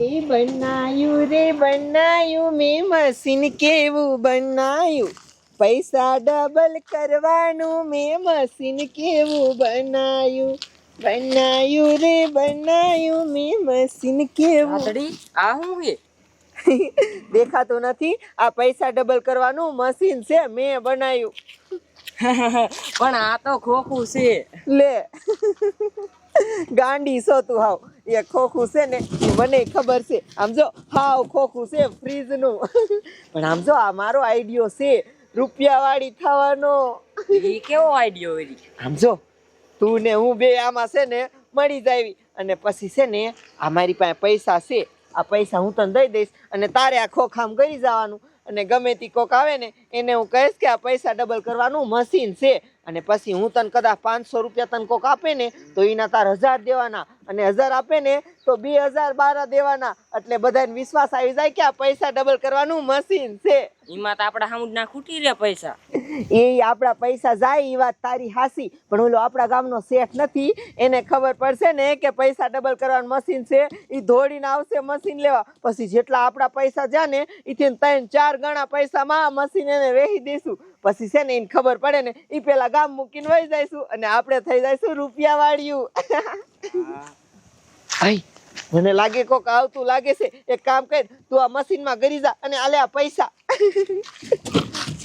એ બનાયું રે બનાયું મેં મશીન કેવું બનાયું પૈસા ડબલ કરવાનું મેં મશીન કેવું બનાયું બનાયું રે બનાયું મેં મશીન કેવું આ હું છે દેખાતું નથી. આ પૈસા ડબલ કરવાનું મશીન છે મેં બનાવ્યું પણ આ તો ખોખું છે. લે. ગાંડી છો તું હાવ. એ ખોખું છે ને એ મને ખબર છે. આમ જો હાવ ખોખું છે ફ્રીજનું. પણ આમ જો આ મારો આઈડિયો છે રૂપિયાવાળી થવાનો એ કેવો આઈડિયો આમ જો તું ને હું બે આમાં છે ને મળી જાવી અને પછી છે ને આ મારી પાસે પૈસા છે આ પૈસા હું તને દઈ દઈશ. અને તારે આ ખોખામ કરી જવાનું. અને ગમે તે કોક આવે ને એને હું કહીશ કે આ પૈસા ડબલ કરવાનું મશીન છે. અને પછી હું તને કદાચ પાંચસો રૂપિયા તને કોક આપે ને તો એના તાર હજાર દેવાના. અને હજાર આપે ને તો બે હજાર બારા દેવાના. એટલે બધાને વિશ્વાસ આવી જાય કે આ પૈસા ડબલ કરવાનું મશીન છે. એમાં તો આપણા સામુજ ના ખૂટી રહ્યા પૈસા. એ આપણા પૈસા જાય એ વાત તારી હાસી. પણ ઓલો આપણા ગામનો શેઠ નથી એને ખબર પડશે ને કે પૈસા ડબલ કરવાનું મશીન છે. એ દોડીને આવશે મશીન લેવા. પછી જેટલા આપણા પૈસા જાય ને એથી ત્રણ ચાર ગણા પૈસામાં મશીન એને વેહી દઈશું પછી છે ને એને ખબર પડે ને એ પેલા ગામ મૂકીને વહી જઈશું અને આપણે થઈ જઈશું રૂપિયા વાળ્યું મને લાગે કોક આવતું લાગે છે. એક કામ કર તું આ મશીનમાં ગરી જા અને આલે આ પૈસા.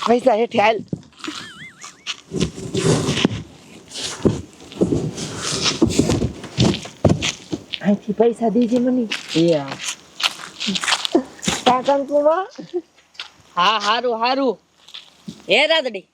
પૈસા હેઠે હાલ. અહીંથી પૈસા દેજે મને. એ હા. કા કંકુમાં હા હારું હારું. હે રાતડી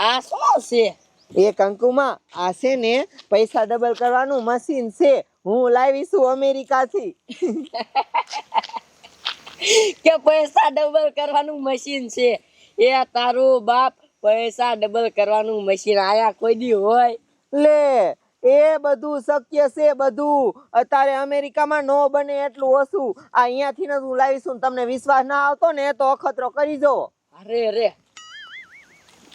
આ શું છે? એ કંકુમાં આ છે ને પૈસા ડબલ કરવાનું મશીન છે. હું લાવી છું અમેરિકાથી. કે પૈસા ડબલ કરવાનું મશીન છે. એ તારું બાપ પૈસા ડબલ કરવાનું મશીન આયા કોઈ દી હોય. લે એ બધું શક્ય છે બધું. અત્યારે અમેરિકામાં નો બને એટલું ઓછું. આ અહીંયાથી ને હું લાવીશું તમને વિશ્વાસ ના આવતો ને તો અખતરો કરી જો. અરે રે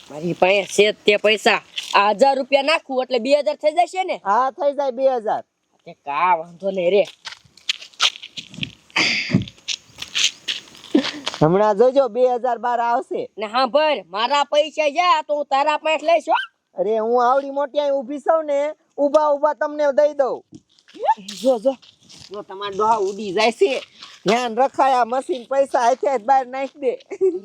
મારી પાસે છે તે પૈસા. આ હજાર રૂપિયા નાખું એટલે બે હજાર થઈ જશે ને? હા થઈ જાય બે હજાર. કા વાંધો નહીં રે. હમણાં જોજો બે હજાર બાર આવશે. ને હા ભાઈ મારા પૈસા જા તો હું તારા પાસે લઈશ અરે હું આવડી મોટી અહીં ઊભી છું ને ઊભા ઊભા તમને દઈ દઉં. જો જો. જો તમારો ડોહા ઉડી જાય છે. ધ્યાન રખાય આ મશીન પૈસા હાથ બહાર નાખી દે.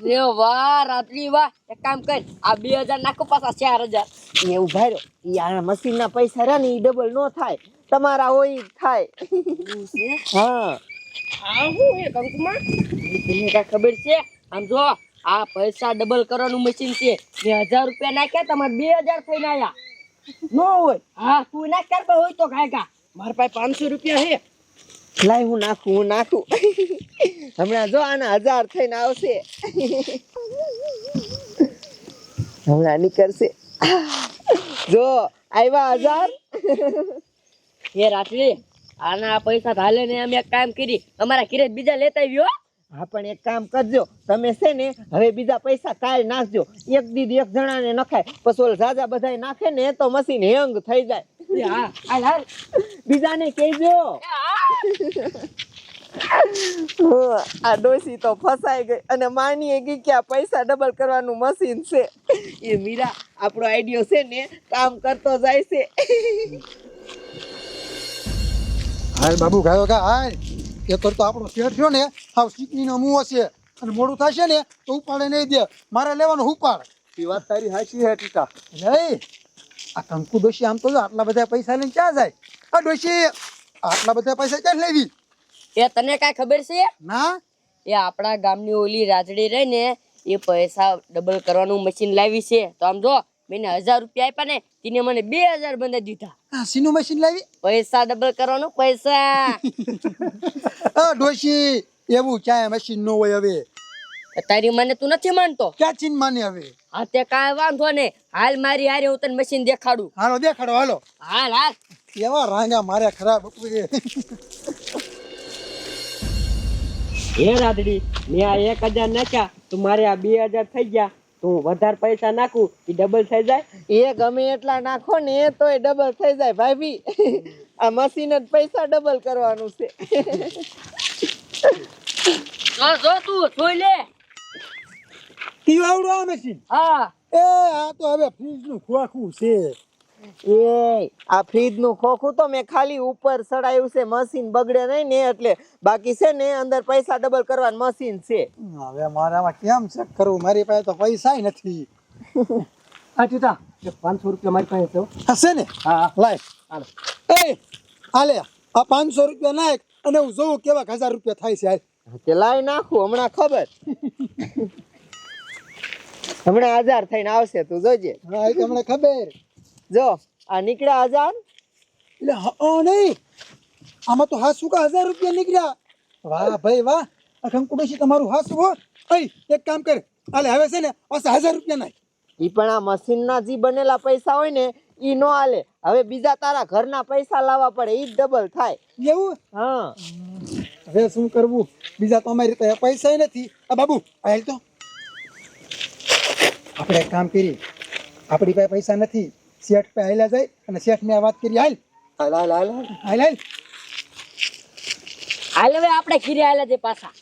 રે વાહ રાત્રી વાહ. એક કામ કર આ બે હજાર નાખો પાછા ચાર હજાર. એવું ભાઈ ઈ આ મશીન ના પૈસા રહ્યા ને ઈ ડબલ નો થાય. તમારા હોય થાય. હા. આવું હે કંકુમાં? તને કાંઈ ખબર છે? આમ જો આ પૈસા ડબલ કરવાનું મશીન છે. બે હજાર રૂપિયા નાખ્યા તમારે બે હજાર થઈને આવ્યા નો હોય. હા તું નાખ કર હોય તો ખાય કા મારા પાસે પાંચસો રૂપિયા હે લાય હું નાખું હું નાખું. હમણાં જો આના હજાર થઈને આવશે. હમણાં નીકળશે. જો આવ્યા હજાર. એ રાત્રી, આના પૈસા હાલે ને અમે એક કામ કરી, અમારા ઘરે બીજા લેતા આવ્યો. હા પણ એક કામ કરજો. તમે છે ને હવે બીજા પૈસા કાલ નાખજો. એક દીદ એક જણાને નખાય. પછી ઓલ ઝાઝા બધાય નાખે ને તો મશીન હેંગ થઈ જાય. હા. હાલ હાલ. બીજાને કહેજો. આ ડોસી તો ફસાઈ ગઈ. અને માનીએ ગઈ કે આ પૈસા ડબલ કરવાનું મશીન છે. એ મીરા આપણો આઈડિયો છે ને કામ કરતો જાય છે. હાલ બાબુ ગાયો કા હાલ. એ કરતો આપણો શેઠ થયો ને હાવ ચીકણીનો મુવો છે અને મોડું થશે ને તો ઉપાડે નહીં દે. મારે લેવાનું ઉપાડ. એ વાત તારી હાચી હે ટીકા લે આ કંકુ ડોશી આમ તો આટલા બધા પૈસા લઈને ક્યાં જાય? આ ડોશી આટલા બધા પૈસા ક્યાં લેવી? એ તને કાંઈ ખબર છે? ના? એ આપણા ગામની ઓલી રાજડી રહી ને એ પૈસા ડબલ કરવાનું મશીન લાવી છે. તો આમ જો મેં હજાર રૂપિયા આપ્યા ને તેને મને બે હજાર બંધ દીધા. આ સીનું મશીન લાવી? પૈસા ડબલ કરવાનો પૈસા. આ ડોશી એવું ક્યાંય મશીન નો હોય હવે. તારી મને તું નથી માનતો? ક્યાં ચીન માને હવે? હા તે કાંઈ વાંધો ને. હાલ મારી હારે હું તને મશીન દેખાડું. હાલો દેખાડો હાલો. હાલ હાલ. એવા રાંગા મારે ખરાબ હે રાધડી મેં આ એક હજાર નાખ્યા તો મારે આ બે હજાર થઈ ગયા. તો વધારે પૈસા નાખું એ ડબલ થઈ જાય. એ ગમે એટલા નાખો ને તો એ ડબલ થઈ જાય ભાભી. આ મશીન જ પૈસા ડબલ કરવાનું છે. જો જો તું જોઈ લે. તી આવડો આ મશીન હા. એ આ તો હવે ફ્રીજનું ખોખું છે. એ આ ફ્રીજનું ખોખું તો મેં ખાલી ઉપર ચડાયું છે મશીન બગડે નહીં ને એટલે બાકી છે ને અંદર પૈસા ડબલ કરવાનું મશીન છે. હવે મારામાં કેમ ચેક કરવું મારી પાસે તો પૈસા નથી. હા ટીટા પાંચસો રૂપિયા મારી પાસે છે હશે ને? હા. લાય. એ હાલે. આ પાંચસો રૂપિયા નાખ અને હું જોઉં કેવા હજાર રૂપિયા થાય છે હાલ. તે લાવી નાખું હમણાં ખબર. હમણાં હજાર થઈને આવશે તું જોજે. હા એ ખબર. જો આ નીકળ્યા હજાર? એટલે હા નહીં. આમાં તો હાસુ કા હજાર રૂપિયા નીકળ્યા. વાહ ભાઈ વાહ. આ તમારું હાસુ હો. અઈ એક કામ કર. હાલે હવે છે ને પાછા હજાર રૂપિયા નાખ. એ પણ આ મશીનના જે બનેલા પૈસા હોય ને એ નો હાલે. હવે બીજા તારા ઘરના પૈસા લાવવા પડે એ ડબલ થાય. એવું? હા. હવે શું કરવું? બીજા તો અમારી રીતે પૈસા નથી. આ બાબુ હાલ તો. આપણે એક કામ કરી આપણી પાસે પૈસા નથી. શેઠ પે જાય અને શેઠને આ વાત કરી હાલ. હાલ હાલ હાલ હવે આપણે ખીરે આયલા છે પાછા.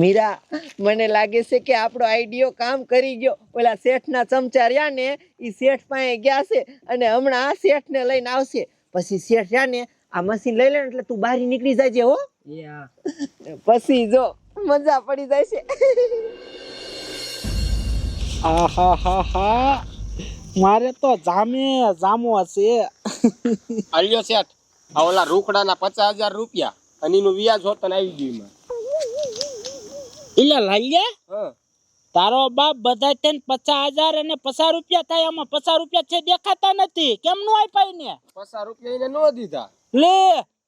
મીરા મને લાગે છે કે આપણો આઈડિયો કામ કરી ગયો. ઓલા શેઠના ચમચા રહ્યા ને એ શેઠ પાસે ગયા છે અને હમણાં આ શેઠ ને લઈને આવશે. પછી શેઠ રહ્યા ને આ મશીન લઈ લે એટલે તું બહાર નીકળી જાય છે હો. પછી જો મજા પડી જાય છે. મારે તો જામે જામો છે અલ્યો શેઠ. આ ઓલા રોકડાના પચાસ હજાર રૂપિયા અને એનું વ્યાજ હોત ને આવી ગયું એમાં. એટલે લાલ્યા? હા. તારો બાપ બધા તેને પચાસ હજાર અને પચાસ રૂપિયા થાય આમાં પચાસ રૂપિયા છે દેખાતા નથી. કેમ નું આપ્યા ને પચાસ રૂપિયા એને નો દીધા. લે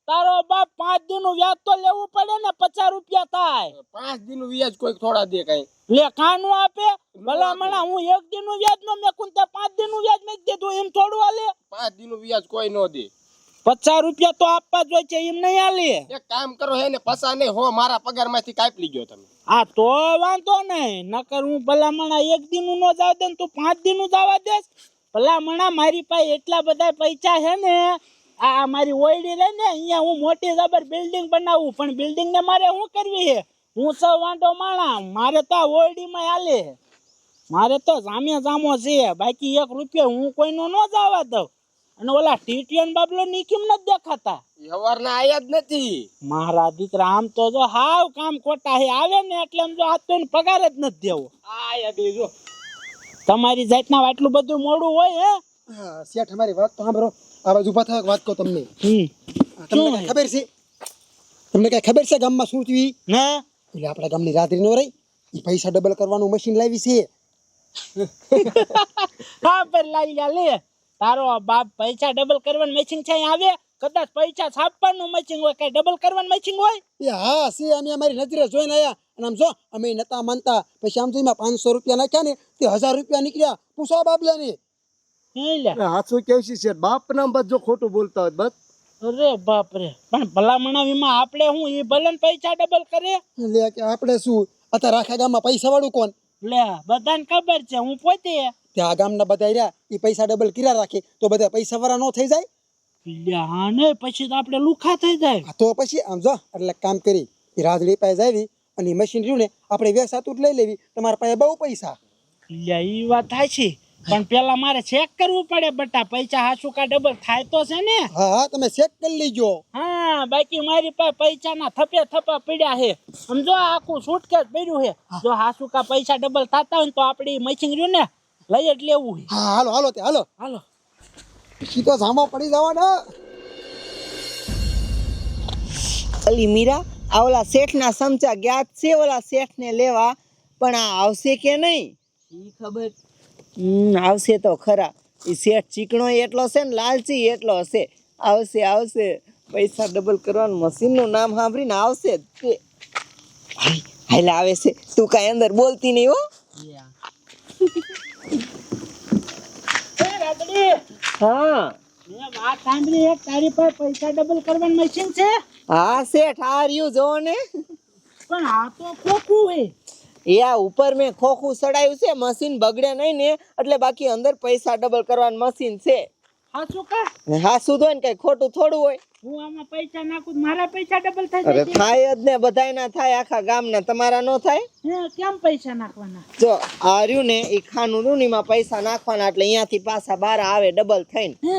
તારો બાપ પાંચ દિનનું વ્યાજ તો લેવું પડે ને પચાસ રૂપિયા થાય. પાંચ દિનનું વ્યાજ કોઈ થોડા દે કઈ. લે કાનું આપે. ભલા મણા હું એક દિનનું વ્યાજ નો મેકું તે પાંચ દિનનું વ્યાજ મેં દીધું એમ થોડું હાલે. પાંચ દિનનું વ્યાજ કોઈ નો દે. પચાસ રૂપિયા તો આપવા જોઈએ છે એમ નહીં હાલે. એક કામ કરો હે ને પસા નહીં હો મારા પગારમાંથી કાપી ગયો તમે. આ તો વાંધો નહીં નકર હું ભલામણા એક દિનનું નો જાવ દે તું પાંચ દિનનું જવા દેસ. ભલામણા મારી પાસે એટલા બધા પૈસા છે ને આ મારી ઓયડી રહે ને અહીંયા હું મોટી જબર બિલ્ડિંગ બનાવું પણ બિલ્ડિંગ ને મારે શું કરવી છે? હું સૌ વાંધો માણા મારે તો ઓયડીમાં હાલે મારે તો જામે જામો છે બાકી એક રૂપિયા હું કોઈનો ન જવા દઉં. અને ઓલા ટીટીએન બાબલો ની કેમ ન દેખાતા? હવારના આયા જ નથી. મારા દીકરા આમ તો જો હાવ કામ ખોટા હે આવે ને એટલે આમ જો આ તો પગાર જ નથી દેવો. આયા બીજો તમારી જાતના આટલું બધું મોડું હોય હે શેઠ અમારી વાત તો સાંભળો. આ બાજુ ઊભા થાવ વાત કહો તમને. તમને ખબર છે? તમને કઈ ખબર છે ગામમાં શું થયું? ના. એટલે આપણા ગામની રાત્રિ નો રહી. એ પૈસા ડબલ કરવાનું મશીન લાવી છે. હા પર લાલ્યા લે તારો બાપ પૈસા ડબલ કરવાનું મશીન છે આવે. કદાચ પૈસા છાપવાનું મશીન હોય કઈ ડબલ કરવાનું મશીન હોય? એ હા છે. અમે અમારી નજરે જોઈને આયા. અને આમ જો અમે નતા માનતા. પછી આમ એમાં પાંચસો રૂપિયા નાખ્યા ને તે હજાર રૂપિયા નીકળ્યા. પૂછો બાબલાને. હાથું કેવું છે? બાપ ના બસ જો ખોટું બોલતા હોય બસ. અરે બાપ રે પણ ભલામણા વીમા આપણે હું? એ ભલે પૈસા ડબલ કરે. લે કે આપણે શું? અત્યારે આખા ગામમાં પૈસા વાળું કોણ? લે બધાને ખબર છે હું પોતે. ત્યાં ગામના બધા રહ્યા એ પૈસા ડબલ કર્યા રાખે તો બધા પૈસા વાળા નો થઈ જાય? હા ને પછી તો આપણે લુખા થઈ જાય. તો પછી આમ જો એટલે કામ કરી એ રાજડી પાસે જાવી અને મશીન રહ્યું ને આપણે વેસાતું જ લઈ લેવી તમારા પાસે બહુ પૈસા. લે ઈ વાત થાય છે પણ પેલા મારે ચેક કરવું પડે બટા પૈસા હાસુ કા ડબલ થાય તો છે ને? હા હા તમે ચેક કરી લીજો. હા બાકી મારી પાસે પૈસા ના થપે થપા પડ્યા છે. સમજો આખું સુટકેસ પડ્યું છે. જો હાસુ કા પૈસા ડબલ થતા હોય તો આપડી મશીન રહ્યું ને લઈ જ લેવું હા હાલો હાલો તે હાલો. હાલો. પછી તો સામો પડી જવાના. અલી મીરા આ ઓલા શેઠના ચમચા ગયા છે ઓલા શેઠને લેવા પણ આ આવશે કે નહીં? ઈ ખબર આવશે તો ખરા. એ શેઠ ચીકણો એટલો છે ને, લાલચી એટલો હશે. આવશે આવશે. પૈસા ડબલ કરવાનું મશીનનું નામ સાંભળીને આવશે તે. હાય હાલે આવે છે. તું કાંઈ અંદર બોલતી નહીં હો. હા. વાત પાસે ડબલ કરવાનું મશીન છે હા, શેઠ, આ રહ્યું જો ને. પણ આ તો ખોખું છે. એ આ ઉપર મેં ખોખું સડાયું છે મશીન બગડે નહીં ને એટલે બાકી અંદર પૈસા ડબલ કરવાનું મશીન છે. હાસુ કા? હા શું ને કઈ ખોટું થોડું હોય. હું આમાં પૈસા નાખું મારા પૈસા ડબલ થઈ અરે થાય જ ને બધાય ના થાય આખા ગામના. તમારા નો થાય? કેમ પૈસા નાખવાના? જો આ રહ્યું ને એ ખાનું રૂનીમાં પૈસા નાખવાના એટલે અહીંયાથી પાછા બાર આવે ડબલ થઈને. હે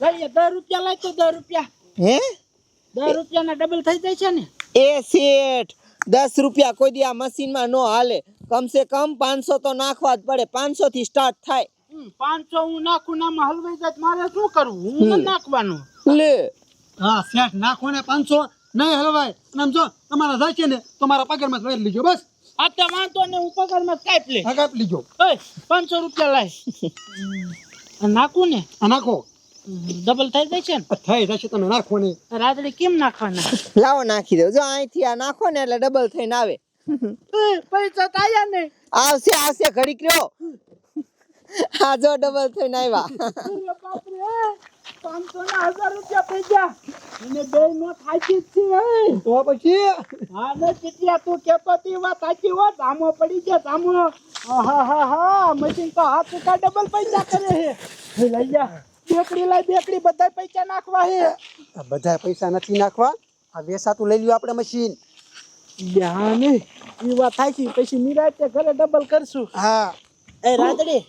દસ રૂપિયા તો દસ રૂપિયા. હે? દસ રૂપિયાના ડબલ થઈ જાય છે ને? એ શેઠ દસ રૂપિયા કોઈ દી આ મશીનમાં નો હાલે. કમસે કમ પાંચસો તો નાખવા જ પડે. પાંચસો થી સ્ટાર્ટ થાય પાંચસો હું નાખું ને હલવાઈ જાય મારે શું કરવું? હું નાખવાનું. લે. હા શેઠ નાખો ને પાંચસો. નહીં હલવાય. આમ જો તમારા જાય છે ને તો મારા પગારમાં લઈ લીજો બસ. આટલા વાંધો ને હું પગારમાં કાપ લે કાપ કાપી લીજો. પાંચસો રૂપિયા લાય. નાખું ને. નાખો. ડબલ થઈ જાય છે ને? થઈ જશે તમે નાખો ને રાત્રે કેમ નાખવાના? લાવો નાખી દો. જો અહીંથી આ નાખો ને એટલે ડબલ થઈને આવે. પૈસા તાયા ને. આવશે આવશે ઘડીક રહ્યો. હા જો ડબલ થઈને આવ્યા. પાંચસો ના હજાર રૂપિયા થઈ ગયા. અને બે નો થાકી છે તો પછી? હા ને કેટલા તું કેતો તી વાત સાચી હોત આમો પડી ગયા આમો હા હા હા મશીન તો હાથ ઉકા ડબલ પૈસા કરે હે લઈ જા. બેકડી લાય બેકડી બધા પૈસા નાખવા હે. બધા પૈસા નથી નાખવા? આ વેસાતું લઈ લ્યો આપણે મશીન હા ને એ વાત થાકી પછી નિરાતે ઘરે ડબલ કરશું. હા. એ રાતડી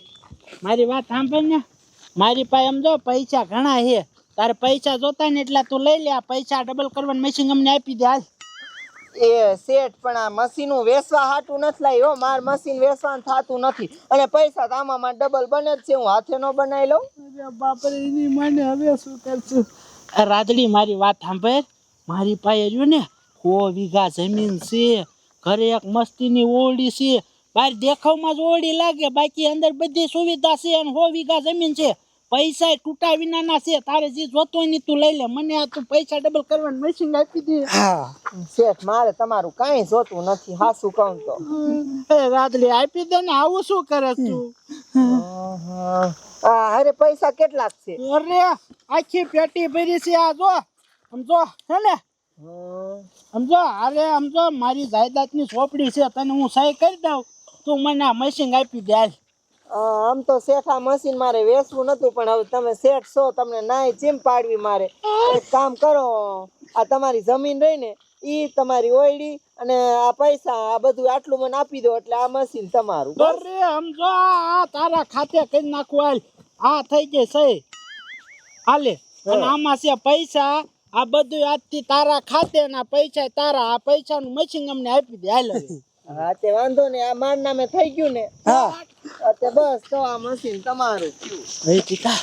મારી વાત સાંભળ ને. મારી પાસે એમ જો પૈસા ઘણા હે. તારે પૈસા જોતા ને એટલા તું લઈ લે પૈસા ડબલ કરવાનું મશીન અમને આપી દે હાલ. એ શેઠ પણ આ મશીનું વેસવા હાટું નથી લાવ્યો હો. માર મશીન વેસવાનું થતું નથી. અને પૈસા તો આમાં ડબલ બને જ છે હું હાથે નો બનાવી લઉં. બાપરે એની મને હવે શું કરશું? આ મારી વાત સાંભળ. મારી પાસે જો ને સો વીઘા જમીન છે. ઘરે એક મસ્તીની ઓરડી છે. બહાર દેખાવમાં જ ઓરડી લાગે. બાકી અંદર બધી સુવિધા છે અને સો વીઘા જમીન છે. પૈસા તૂટા વિનાના છે તારે જે જોતો હોય ને તું લઈ લે. મને આ તું પૈસા ડબલ કરવાનું મશીન આપી દે. હા શેઠ મારે તમારું કાંઈ જોતું નથી હાસું કહું તો? એ રાતલી આપી દે ને આવું શું કરે તું? હા અરે પૈસા કેટલાક છે? અરે આખી પેટી ભરી છે આ જો. સમજો હે ને? સમજો અરે સમજો મારી જાયદાદની ચોપડી છે તને હું સહી કરી દઉં. તું મને આ મશીન આપી દે હાલ. આમ તો શેઠ આ મશીન મારે વેચવું નતું પણ હવે તમે શેઠ છો તમને નાય ચીમ પાડવી મારે. એક કામ કરો આ તમારી જમીન રહી ને ઈ તમારી ઓયડી અને આ પૈસા આ બધું આટલું મને આપી દો એટલે આ મશીન તમારું. અરે સમજો આ તારા ખાતે કરી નાખું હાલ. આ થઈ ગઈ સહી હાલે. અને આમાં છે પૈસા. આ બધું આજથી તારા ખાતે ના પૈસા તારા આ પૈસાનું મશીન અમને આપી દે. હાલ હા તે વાંધો ને આ માર નામે થઈ ગયું ને. હા. બસ તો આ મશીન તમારું. હવે પિતા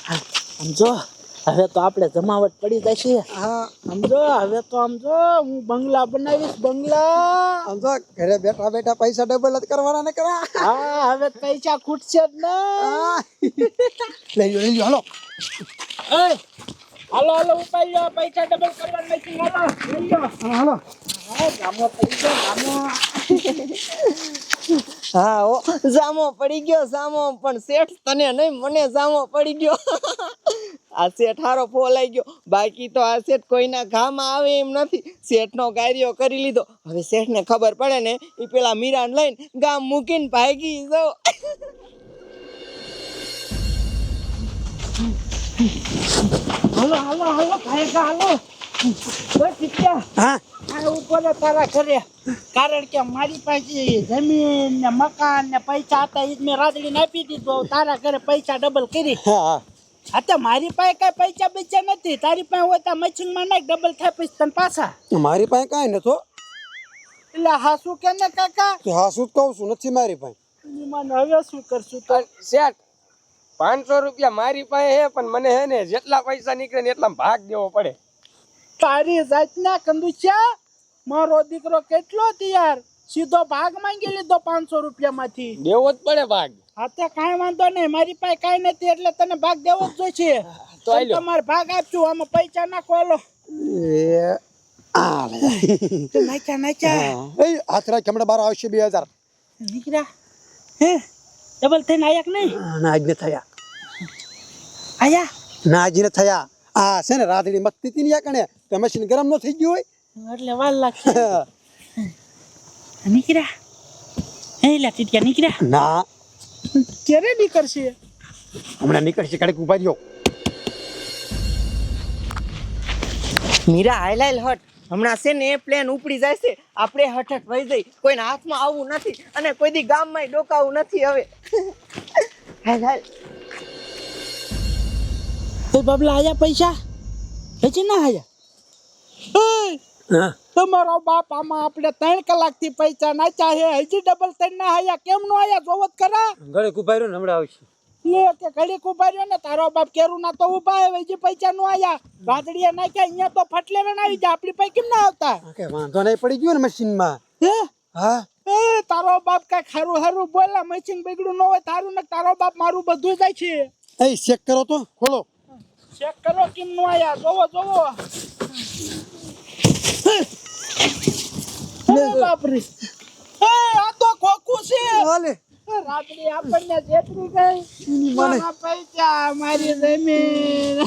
સમજો? હવે તો આપણે જમાવટ પડી જશે. હા સમજો? હવે તો સમજો હું બંગલા બનાવીશ બંગલા. આમ ઘરે બેઠા બેઠા પૈસા ડબલ જ કરવાના ને કરા. હા હવે પૈસા ખૂટશે જ ને. હા. લઈ હાલો. એય, હાલો હાલો ઉપાડી લો પૈસા ડબલ કરવા નથી હાલો લઈ લો. હાલો. હા પડી ગયો ગામો હા ઓ જામો પડી ગયો જામો પણ શેઠ તને નહીં મને જામો પડી ગયો. આ શેઠ હારો ફોલાઈ ગયો. બાકી તો આ શેઠ કોઈના ઘામાં આવે એમ નથી. શેઠનો કાર્યો કરી લીધો. હવે શેઠને ખબર પડે ને એ પેલા મીરાને લઈને ગામ મૂકીને ભાગી જાઓ હાલો હાલો હાલો ભાઈગા હાલો. ઓય ટીટિયા હા. આ ઉપર તારા ઘરે. કારણ કે મારી પાસે જમીન ને મકાન ને પૈસા હતા એ મેં રાજડી આપી દીધો. તારા ઘરે પૈસા ડબલ કરી. હા હા. તો મારી પાસે કઈ પૈસા પૈસા નથી. તારી પાસે હોય તો મશીનમાં નાખ ડબલ થાય પછી તને પાછા. મારી પાસે કાંઈ નતો એટલે હા શું કે ને કાકા? હાસુ જ કહું છું નથી મારી પાસે. મને હવે શું કરશું? તો શેઠ પાંચસો રૂપિયા મારી પાસે હે પણ મને હે ને જેટલા પૈસા નીકળે ને એટલા ભાગ દેવો પડે. તારી જાતના કંદુચા મારો દીકરો કેટલો તૈયાર? સીધો ભાગ માંગી લીધો પાંચસો રૂપિયામાંથી. દેવો જ પડે ભાગ. હા તે કાંઈ વાંધો નહીં મારી પાસે કાંઈ નથી એટલે તને ભાગ દેવો જ જોઈએ તો. તમારે ભાગ આપજો આમાં પૈસા નાખો લો. નાખ્યા નાખ્યા. હાથ રાખ હમણાં બાર આવશે બે હજાર. નીકળ્યા. હે? ડબલ થઈને આયા કે નહીં? ના આજ ને થયા. આયા? ના આજ ને થયા. આ છે ને રાધડી મસ્તી હતી ને યા કણે? તો મશીન ગરમ ન થઈ ગયું એટલે વાર લાગશે. હોય નીકળ્યા? હે લા ટીટિયા નીકળ્યા? ના. ક્યારે નીકળશે? હમણાં નીકળશે કડક ઊભા રહ્યો. મીરા હાલ હટ. હમણાં છે ને એ પ્લેન ઉપડી જાય છે. આપણે હઠક હઠ વહી જઈ. કોઈના હાથમાં આવવું નથી અને કોઈ દી ગામમાં ડોકાવું નથી હવે. હાલ હાલ. એ બાબલા આયા પૈસા? હજી ના આયા? એ તમારો બાપ આમાં આપણે ત્રણ કલાકથી પૈસા નાચ્યા છે. હજી ડબલ ત્રણ ના આયા. કેમ નો આયા જોવત ખરા. ઘરે કુભાઈ રહ્યો ને હમણાં આવશે. લે કે ઘડીક ઊભા રહ્યો ને તારો બાપ કેરું ના તો ઊભા આવે હજી પૈસા નો આયા. વાદળીએ નાખ્યા અહીંયા તો ફટલે આવી જાય. આપણી પાસે કેમ ના આવતા? કે વાંધો નહીં પડી ગયો ને મશીનમાં? હે? હા? એ તારો બાપ કઈ ખારું હારું બોલા મશીન બગડ્યું ન હોય તારું ને તારો બાપ મારું બધું જાય છે. એ ચેક કરો તો ખોલો. ચેક કરો કેમ નો આયા. જોવો જોવો. બાપરે. એ આ તો ખોખું છે. હાલે. રાત્રે આપણને જેતરી ગઈ મારા પૈસા મારી જમીન.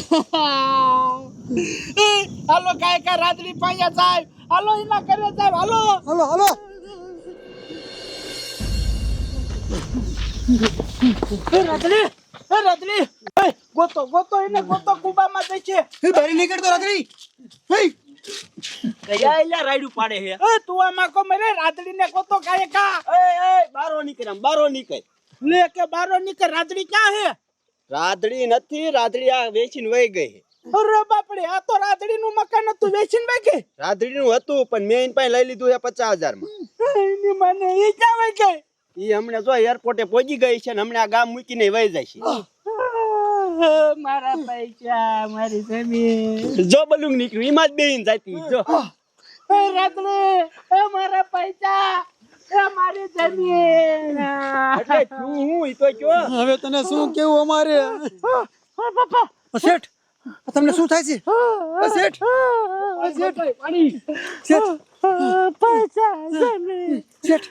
હાલો કાય કા રાત્રી પાયા સાહેબ. હાલો એના કરે સાહેબ હાલો. હાલો હાલો. રાત્રી એ રાત્રી ગોતો ગોતો એને ગોતો કુબામાં જાય છે. બારી નીકળતો રાત્રી કયા એલા રાયડું પાડે છે? એ તું આમાં કો મરે રાત્રી ને ગોતો કાંઈ કા? એ એ બારો નીકળ બારો નીકળ. લે કે બારો નીકળ રાત્રી ક્યાં હે રાધડી નથી રાધડી આ વેચીને વહી ગઈ અરે બાપડે આ તો રાત્રી નું મકાન હતું વેચીને બેઠી રાધડી નું હતું પણ મેં એની પાસે લઈ લીધું છે પચાસ હજારમાં એની મને ઈ ક્યાં વઈ ગઈ? ઈ હમણાં જો એરપોર્ટે પહોંચી ગઈ છે ને હમણાં આ ગામ મૂકીને વહી જાય છે. મારા પૈસા મારી જમીન. જો બલુંગ નીકળ્યું એમાં જ બેન જાતી જો. એ રાત્રે એ મારા પૈસા એ મારી જમીન. એટલે તું હું ઈ તો કયો? હવે તને શું કેવું અમારે? ઓ શેઠ તમને શું થાય છે? અ શેઠ પાણી શેઠ. પૈસા જમીન. શેઠ